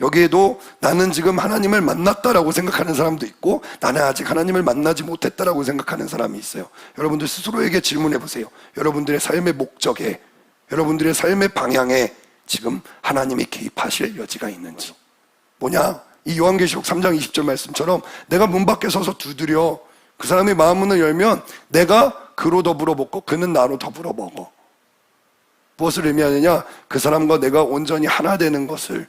여기에도 나는 지금 하나님을 만났다라고 생각하는 사람도 있고 나는 아직 하나님을 만나지 못했다라고 생각하는 사람이 있어요. 여러분들 스스로에게 질문해 보세요. 여러분들의 삶의 목적에, 여러분들의 삶의 방향에 지금 하나님이 개입하실 여지가 있는지. 뭐냐? 이 요한계시록 3장 20절 말씀처럼 내가 문 밖에 서서 두드려 그 사람이 마음 문을 열면 내가 그로 더불어 먹고 그는 나로 더불어 먹어. 무엇을 의미하느냐? 그 사람과 내가 온전히 하나 되는 것을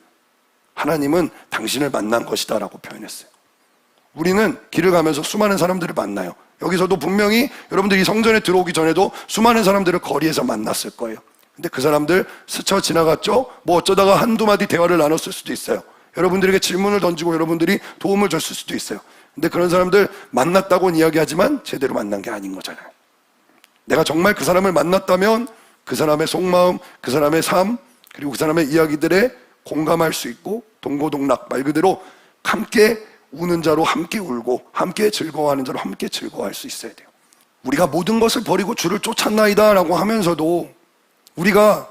하나님은 당신을 만난 것이다 라고 표현했어요. 우리는 길을 가면서 수많은 사람들을 만나요. 여기서도 분명히 여러분들이 성전에 들어오기 전에도 수많은 사람들을 거리에서 만났을 거예요. 근데 그 사람들 스쳐 지나갔죠? 뭐 어쩌다가 한두 마디 대화를 나눴을 수도 있어요. 여러분들에게 질문을 던지고 여러분들이 도움을 줬을 수도 있어요. 근데 그런 사람들 만났다고는 이야기하지만 제대로 만난 게 아닌 거잖아요. 내가 정말 그 사람을 만났다면 그 사람의 속마음, 그 사람의 삶, 그리고 그 사람의 이야기들에 공감할 수 있고 동고동락 말 그대로 함께 우는 자로 함께 울고 함께 즐거워하는 자로 함께 즐거워할 수 있어야 돼요. 우리가 모든 것을 버리고 주를 쫓았나이다라고 하면서도 우리가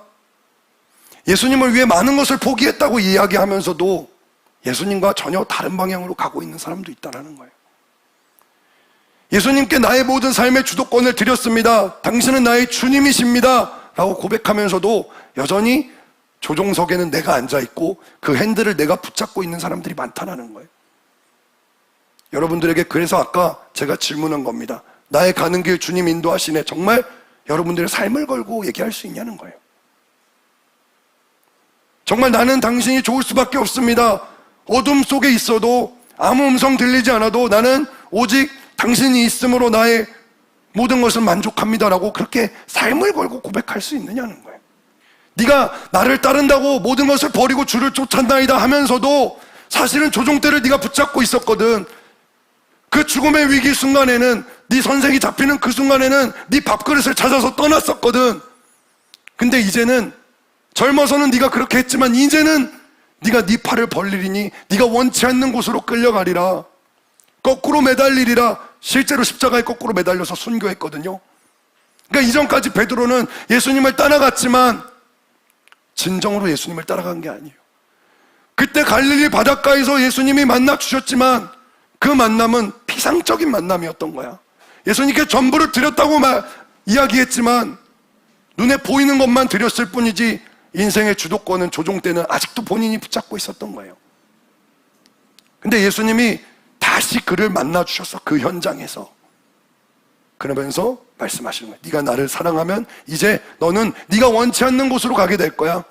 예수님을 위해 많은 것을 포기했다고 이야기하면서도 예수님과 전혀 다른 방향으로 가고 있는 사람도 있다는 거예요. 예수님께 나의 모든 삶의 주도권을 드렸습니다. 당신은 나의 주님이십니다. 라고 고백하면서도 여전히 조종석에는 내가 앉아 있고 그 핸들을 내가 붙잡고 있는 사람들이 많다는 거예요. 여러분들에게 그래서 아까 제가 질문한 겁니다. 나의 가는 길 주님 인도하시네. 정말 여러분들의 삶을 걸고 얘기할 수 있냐는 거예요. 정말 나는 당신이 좋을 수밖에 없습니다. 어둠 속에 있어도 아무 음성 들리지 않아도 나는 오직 당신이 있음으로 나의 모든 것을 만족합니다라고 그렇게 삶을 걸고 고백할 수 있느냐는 거예요. 네가 나를 따른다고 모든 것을 버리고 주를 쫓았나이다 하면서도 사실은 조종대를 네가 붙잡고 있었거든. 그 죽음의 위기 순간에는 네 선생이 잡히는 그 순간에는 네 밥그릇을 찾아서 떠났었거든. 근데 이제는 젊어서는 네가 그렇게 했지만 이제는 네가 네 팔을 벌리리니 네가 원치 않는 곳으로 끌려가리라. 거꾸로 매달리리라. 실제로 십자가에 거꾸로 매달려서 순교했거든요. 그러니까 이전까지 베드로는 예수님을 따라갔지만 진정으로 예수님을 따라간 게 아니에요. 그때 갈릴리 바닷가에서 예수님이 만나 주셨지만 그 만남은 피상적인 만남이었던 거야. 예수님께 전부를 드렸다고 말, 이야기했지만 눈에 보이는 것만 드렸을 뿐이지 인생의 주도권은 조종 때는 아직도 본인이 붙잡고 있었던 거예요. 근데 예수님이 다시 그를 만나 주셔서 그 현장에서 그러면서 말씀하시는 거예요. 네가 나를 사랑하면 이제 너는 네가 원치 않는 곳으로 가게 될 거야.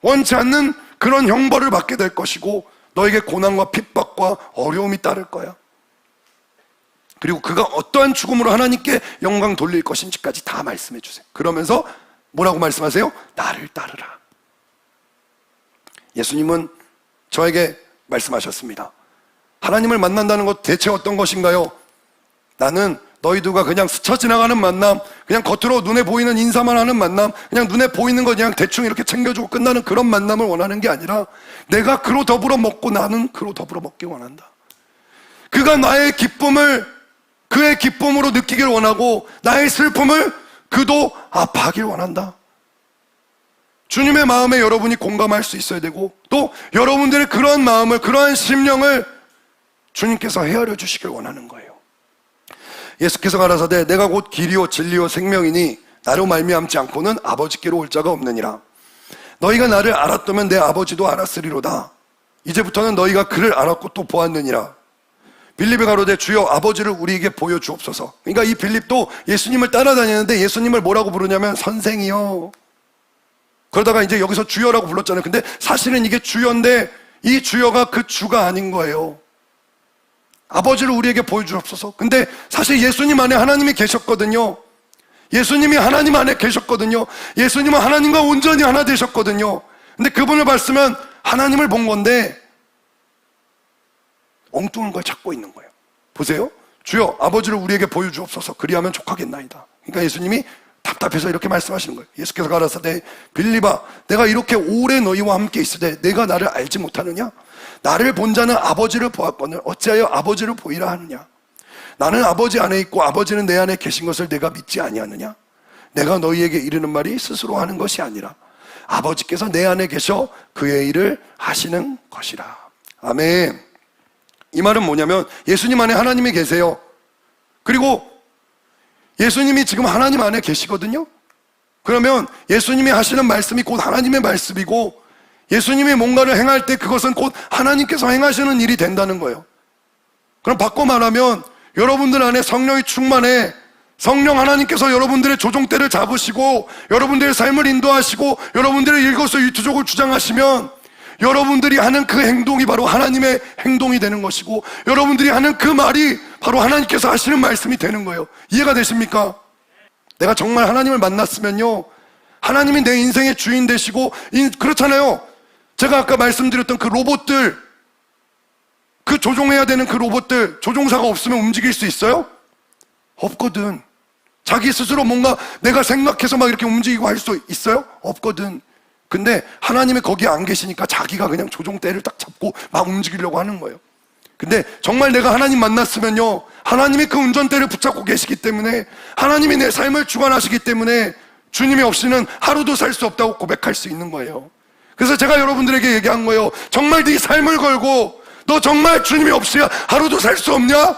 원치 않는 그런 형벌을 받게 될 것이고 너에게 고난과 핍박과 어려움이 따를 거야. 그리고 그가 어떠한 죽음으로 하나님께 영광 돌릴 것인지까지 다 말씀해 주세요. 그러면서 뭐라고 말씀하세요? 나를 따르라. 예수님은 저에게 말씀하셨습니다. 하나님을 만난다는 것 대체 어떤 것인가요? 나는 너희들과 그냥 스쳐 지나가는 만남, 그냥 겉으로 눈에 보이는 인사만 하는 만남, 그냥 눈에 보이는 거 그냥 대충 이렇게 챙겨주고 끝나는 그런 만남을 원하는 게 아니라 내가 그로 더불어 먹고 나는 그로 더불어 먹기 원한다. 그가 나의 기쁨을 그의 기쁨으로 느끼길 원하고 나의 슬픔을 그도 아파하길 원한다. 주님의 마음에 여러분이 공감할 수 있어야 되고 또 여러분들의 그러한 마음을 그러한 심령을 주님께서 헤아려 주시길 원하는 거예요. 예수께서 가라사대 내가 곧 길이요 진리요 생명이니 나로 말미암지 않고는 아버지께로 올 자가 없느니라. 너희가 나를 알았다면 내 아버지도 알았으리로다. 이제부터는 너희가 그를 알았고 또 보았느니라. 빌립이 가로되 주여 아버지를 우리에게 보여주옵소서. 그러니까 이 빌립도 예수님을 따라다니는데 예수님을 뭐라고 부르냐면 선생이요. 그러다가 이제 여기서 주여라고 불렀잖아요. 근데 사실은 이게 주여인데 이 주여가 그 주가 아닌 거예요. 아버지를 우리에게 보여주옵소서. 근데 사실 예수님 안에 하나님이 계셨거든요. 예수님이 하나님 안에 계셨거든요. 예수님은 하나님과 온전히 하나 되셨거든요. 근데 그분을 봤으면 하나님을 본 건데 엉뚱한 걸 찾고 있는 거예요. 보세요. 주여 아버지를 우리에게 보여주옵소서. 그리하면 족하겠나이다. 그러니까 예수님이 답답해서 이렇게 말씀하시는 거예요. 예수께서 가라사대 빌리바 내가 이렇게 오래 너희와 함께 있으되 내가 나를 알지 못하느냐? 나를 본 자는 아버지를 보았거늘 어찌하여 아버지를 보이라 하느냐? 나는 아버지 안에 있고 아버지는 내 안에 계신 것을 내가 믿지 아니하느냐? 내가 너희에게 이르는 말이 스스로 하는 것이 아니라 아버지께서 내 안에 계셔 그의 일을 하시는 것이라. 아멘. 이 말은 뭐냐면 예수님 안에 하나님이 계세요. 그리고 예수님이 지금 하나님 안에 계시거든요. 그러면 예수님이 하시는 말씀이 곧 하나님의 말씀이고 예수님이 뭔가를 행할 때 그것은 곧 하나님께서 행하시는 일이 된다는 거예요. 그럼 바꿔 말하면 여러분들 안에 성령이 충만해 성령 하나님께서 여러분들의 조종대를 잡으시고 여러분들의 삶을 인도하시고 여러분들의 일거수일투족을 주장하시면 여러분들이 하는 그 행동이 바로 하나님의 행동이 되는 것이고 여러분들이 하는 그 말이 바로 하나님께서 하시는 말씀이 되는 거예요. 이해가 되십니까? 내가 정말 하나님을 만났으면요. 하나님이 내 인생의 주인 되시고 인- 그렇잖아요. 제가 아까 말씀드렸던 그 로봇들 그 조종해야 되는 그 로봇들 조종사가 없으면 움직일 수 있어요? 없거든. 자기 스스로 뭔가 내가 생각해서 막 이렇게 움직이고 할 수 있어요? 없거든. 근데 하나님이 거기에 안 계시니까 자기가 그냥 조종대를 딱 잡고 막 움직이려고 하는 거예요. 근데 정말 내가 하나님 만났으면요. 하나님이 그 운전대를 붙잡고 계시기 때문에 하나님이 내 삶을 주관하시기 때문에 주님이 없이는 하루도 살 수 없다고 고백할 수 있는 거예요. 그래서 제가 여러분들에게 얘기한 거예요. 정말 네 삶을 걸고 너 정말 주님이 없이 하루도 살 수 없냐?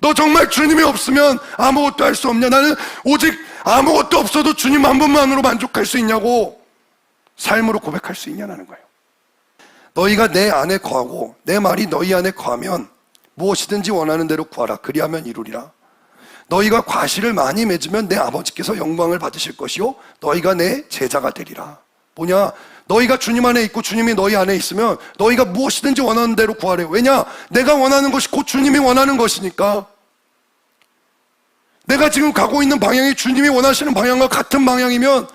너 정말 주님이 없으면 아무것도 할 수 없냐? 나는 오직 아무것도 없어도 주님 한 분만으로 만족할 수 있냐고 삶으로 고백할 수 있냐는 거예요. 너희가 내 안에 거하고 내 말이 너희 안에 거하면 무엇이든지 원하는 대로 구하라. 그리하면 이루리라. 너희가 과실을 많이 맺으면 내 아버지께서 영광을 받으실 것이요. 너희가 내 제자가 되리라. 뭐냐? 너희가 주님 안에 있고 주님이 너희 안에 있으면 너희가 무엇이든지 원하는 대로 구하래. 왜냐? 내가 원하는 것이 곧 주님이 원하는 것이니까. 내가 지금 가고 있는 방향이 주님이 원하시는 방향과 같은 방향이면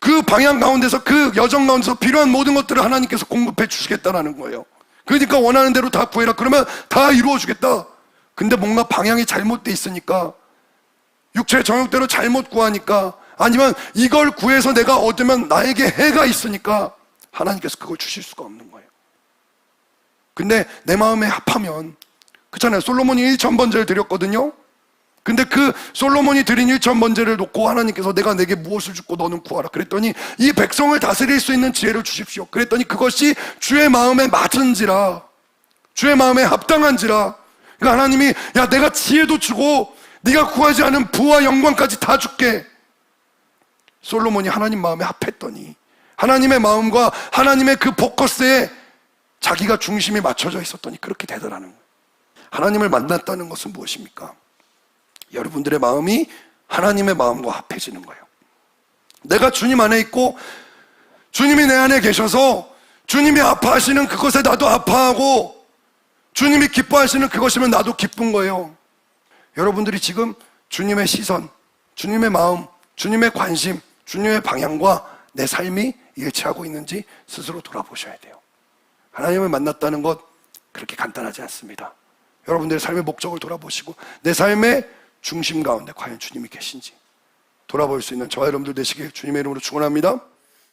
그 방향 가운데서 그 여정 가운데서 필요한 모든 것들을 하나님께서 공급해 주시겠다라는 거예요. 그러니까 원하는 대로 다 구해라. 그러면 다 이루어 주겠다. 근데 뭔가 방향이 잘못돼 있으니까 육체의 정욕대로 잘못 구하니까 아니면 이걸 구해서 내가 얻으면 나에게 해가 있으니까 하나님께서 그걸 주실 수가 없는 거예요. 근데 내 마음에 합하면 그렇잖아요. 솔로몬이 1천 번제를 드렸거든요. 근데 그 솔로몬이 드린 1천 번제를 놓고 하나님께서 내가 내게 무엇을 주고 너는 구하라 그랬더니 이 백성을 다스릴 수 있는 지혜를 주십시오. 그랬더니 그것이 주의 마음에 맞은지라 주의 마음에 합당한지라 그러니까 하나님이 야 내가 지혜도 주고 네가 구하지 않은 부와 영광까지 다 줄게 솔로몬이 하나님 마음에 합했더니 하나님의 마음과 하나님의 그 포커스에 자기가 중심이 맞춰져 있었더니 그렇게 되더라는 거예요. 하나님을 만났다는 것은 무엇입니까? 여러분들의 마음이 하나님의 마음과 합해지는 거예요. 내가 주님 안에 있고 주님이 내 안에 계셔서 주님이 아파하시는 그것에 나도 아파하고 주님이 기뻐하시는 그것이면 나도 기쁜 거예요. 여러분들이 지금 주님의 시선, 주님의 마음, 주님의 관심, 주님의 방향과 내 삶이 일치하고 있는지 스스로 돌아보셔야 돼요. 하나님을 만났다는 것 그렇게 간단하지 않습니다. 여러분들의 삶의 목적을 돌아보시고 내 삶의 중심 가운데 과연 주님이 계신지 돌아볼 수 있는 저와 여러분들 되시길 주님의 이름으로 축원합니다.